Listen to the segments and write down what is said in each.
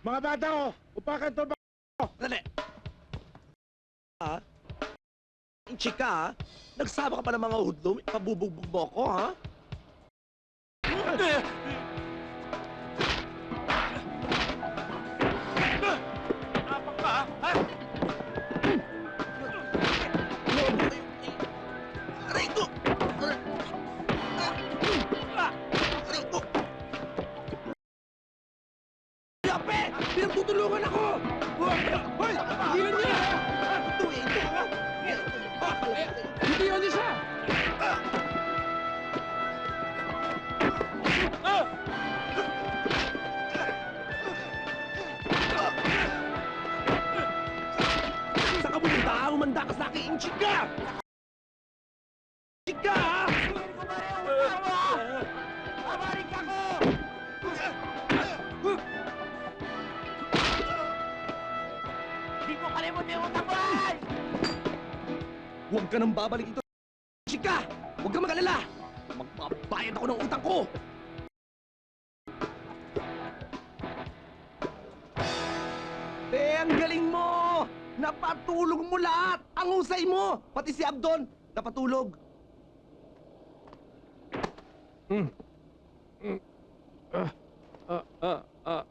Mga bata ko, upakan to ba? Dali. Ha? Yung chika, ha? Nagsama ka pa ng mga hoodlum? Pabubugbog mo ko, ha? Pinagtutulungan ako! Hoy! Higilan niya! Eh, ito ha! Hindi yun isa! Saan ka pumunta? Umanda ka sa akin, chika! Chika, Hindi ko kalimutan yung utang boy! Huwag ka nang babalik ito. Chika! Huwag ka mag-alala! Magbabayad ako ng utang ko! Eh, ang galing mo! Napatulog mo lahat! Ang husay mo! Pati si Abdon, napatulog. Ah, ah, ah.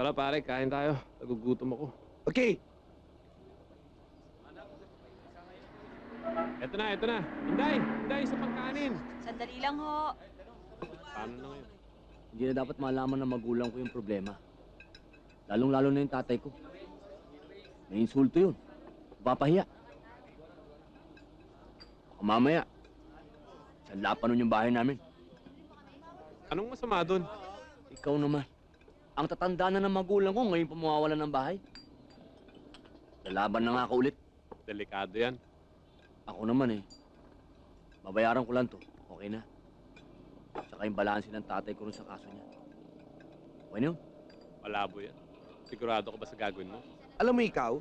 Tara pare, kain tayo. Nagugutom ako. Okay, Eto na, eto na. Inday, Inday, sa pagkanin. Sandali lang ho. Paano na ngayon? Hindi na dapat malaman ng magulang ko yung problema. Lalong-lalo na yung tatay ko. May insulto yun. Papahiya. Baka mamaya, sanla pa nun yung bahay namin. Anong masama doon? Ikaw naman. Ang tatanda na ng magulang ko ngayon pa mawawala ng bahay. Lalaban na nga ako ulit. Delikado yan. Ako naman eh. Babayaran ko lang to. Okay na. Tsaka yung balansin ng tatay ko rin sa kaso niya. Okay na yun? Malabo yan. Sigurado ka ba sa gagawin mo? alam mo ikaw,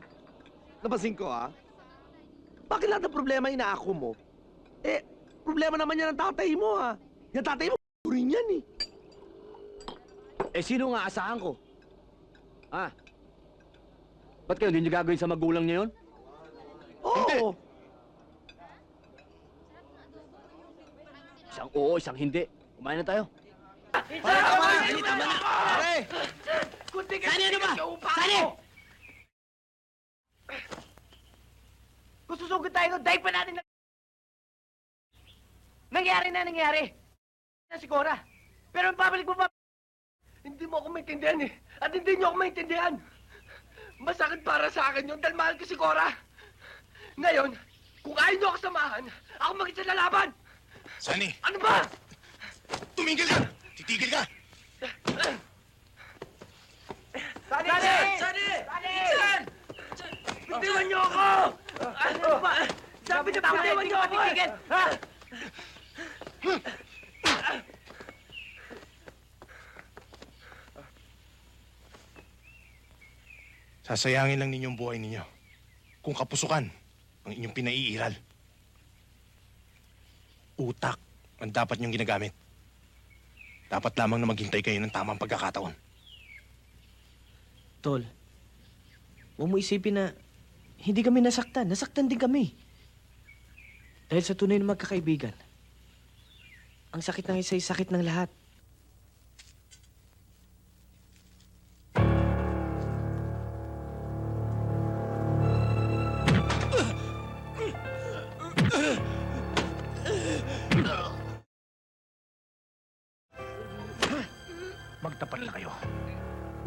napansin ko ha, bakit lahat ng problema inaako mo? Eh, problema naman yan ng tatay mo ha. Yung tatay mo. Eh, sino nga asahan ko? Ha? Ba't kayo hindi niyo gagawin sa magulang niya yun? Oo. Isang oo, isang hindi. Kumain na tayo. Sani ano ba? Sani! Kung susugod tayo, dahil pa natin na... Nangyari na nangyari. Na si Cora. Pero ang pabalik mo pa... Hindi mo ako maintindihan eh. At hindi niyo ako maintindihan. Masakit para sa akin yun dahil mahal ko si Cora. Ngayon, kung ayaw niyo ako samahan, ako mag-isa lalaban. Sunny, Ano ba? tumigil ka! Titigil ka! Sani! Sani! Sani! Bitiwan niyo ako! Ano ba? Sabi niyo, bitiwan niyo ako! eh. Sasayangin lang ninyong buhay ninyo. Kung kapusukan ang inyong pinaiiral. Utak ang dapat niyong ginagamit. Dapat lamang na maghintay kayo ng tamang pagkakataon. Tol, huwag mo isipin na hindi kami nasaktan. Nasaktan din kami. Dahil sa tunay na magkakaibigan, ang sakit ng isa ay sakit ng lahat.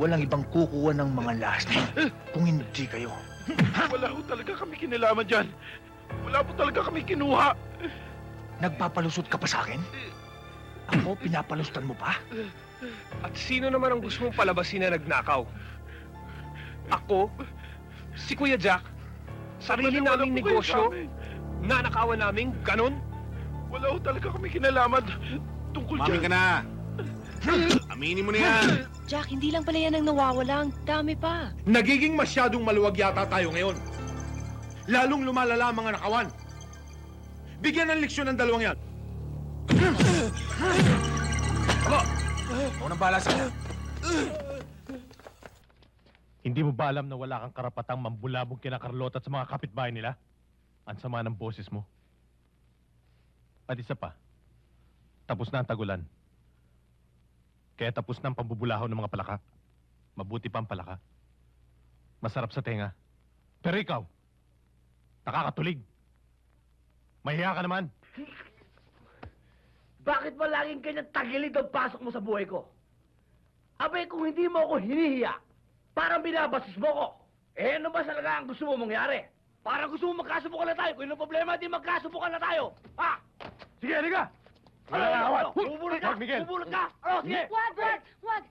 Walang ibang kukuha ng mga last kung hindi kayo. Wala ho talaga kami kinalaman dyan. Wala po talaga kami kinuha. Nagpapalusot ka pa sa akin? Ako, pinapalustan mo pa? At sino naman ang gusto mong palabasin na nagnakaw? Ako? Si Kuya Jack? Sarili naming negosyo? Nanakawan namin? Ganon? Wala ho talaga kami kinalaman tungkol Mami ka na! Aminin mo na yan! Jack, hindi lang pala yan ang nawawala. Ang dami pa. Nagiging masyadong maluwag yata tayo ngayon. Lalong lumalala ang mga nakawan. Bigyan ng leksyon ng dalawang yan. Aba, Ako nang bahala sa'yo. Hindi mo ba alam na wala kang karapatang mambulabog kina Carlota at sa mga kapitbahay nila? Ang sama ng boses mo. At isa pa, tapos na ang tagulan. Kaya tapos na ang pambubulahaw ng mga palaka. Mabuti pa ang palaka. Masarap sa tenga. Pero ikaw, nakakatulig. Mahiya ka naman. Bakit ba laging ganyan tagilid ang pasok mo sa buhay ko? Abay, kung hindi mo ako hinihiya, parang binabasis mo ko. Eh, ano ba talaga ang gusto mo mangyari? Parang gusto mo magkasubukan na tayo. Kung yung problema, di magkasubukan na tayo. Ha? Sige, halika! Wala na awat. Bubulot ka! Miguel. Bubulot ka! Oh, sige! Wag, wag, wag!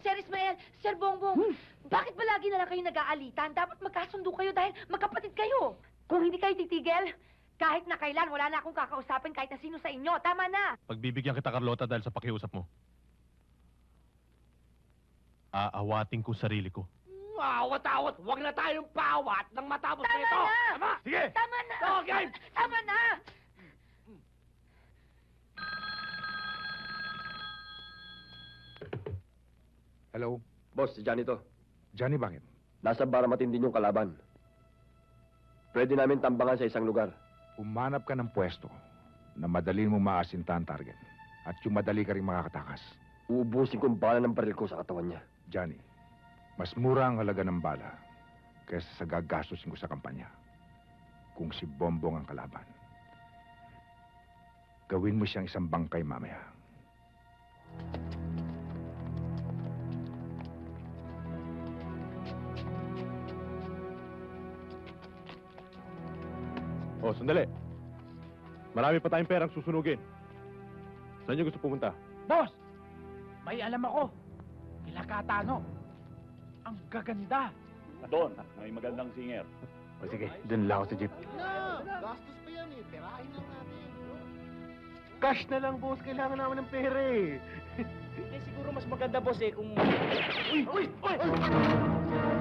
Sir Ismael, Sir Bongbong, bakit ba lagi na lang kayo nag-aalitan? Dapat magkasundo kayo dahil magkapatid kayo. Kung hindi kayo titigil, kahit na kailan, wala na akong kakausapin kahit na sino sa inyo. Tama na! Pagbibigyan kita, Carlota, dahil sa pakiusap mo. Aawating ko sarili ko. Awat-awat! Huwag na tayong paawat nang matapos Tama nito! na! Tama! Sige! Tama na! Okay! Tama na! Hello? Boss, si Johnny to. Johnny, bakit? Nasa bara matindi yung kalaban. Pwede namin tambangan sa isang lugar. Umanap ka ng pwesto na madali mo maasinta ang target at yung madali ka rin makakatakas. Uubusin ko ang bala ng baril ko sa katawan niya. Johnny, mas mura ang halaga ng bala kaysa sa gagastusin ko sa kampanya. Kung si Bombong ang kalaban. Gawin mo siyang isang bangkay mamaya. Oh, sandali. Marami pa tayong perang susunugin. Saan niyo gusto pumunta? Boss! May alam ako. Kila Katano. Ang gaganda. Doon, may magandang singer. O sige, dun lang ako sa jeep. Cash na lang, boss. Kailangan namin ng pera eh. Eh, siguro mas maganda, boss, eh, kung... Uy! Uy! Uy! Woo!